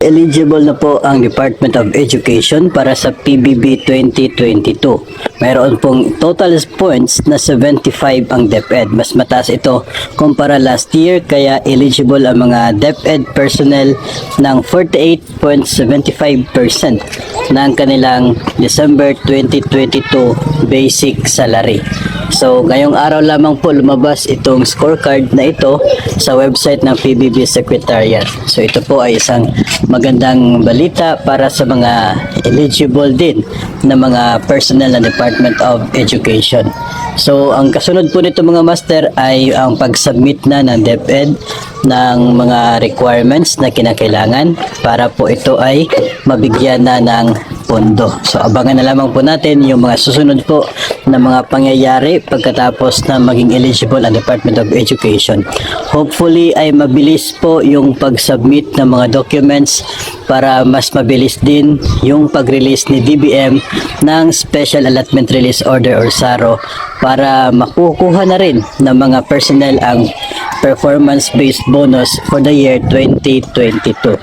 Eligible na po ang Department of Education para sa PBB 2022. Mayroon pong total points na 75 ang DepEd. Mas mataas ito kumpara last year kaya eligible ang mga DepEd personnel ng 48.75% ng kanilang December 2022 basic salary. So, ngayong araw lamang po lumabas itong scorecard na ito sa website ng PBB Secretariat. So, ito po ay isang magandang balita para sa mga eligible din na mga personnel ng Department of Education. So, ang kasunod po nito mga master ay ang pag-submit na ng DepEd ng mga requirements na kinakailangan para po ito ay mabigyan na ng pondo. So, abangan na lamang po natin yung mga susunod po na mga pangyayari pagkatapos na maging eligible ang Department of Education. Hopefully ay mabilis po yung pag-submit ng mga documents para mas mabilis din yung pag-release ni DBM ng Special Allotment Release Order or SARO para makukuha na rin ng mga personnel ang performance-based bonus for the year 2022.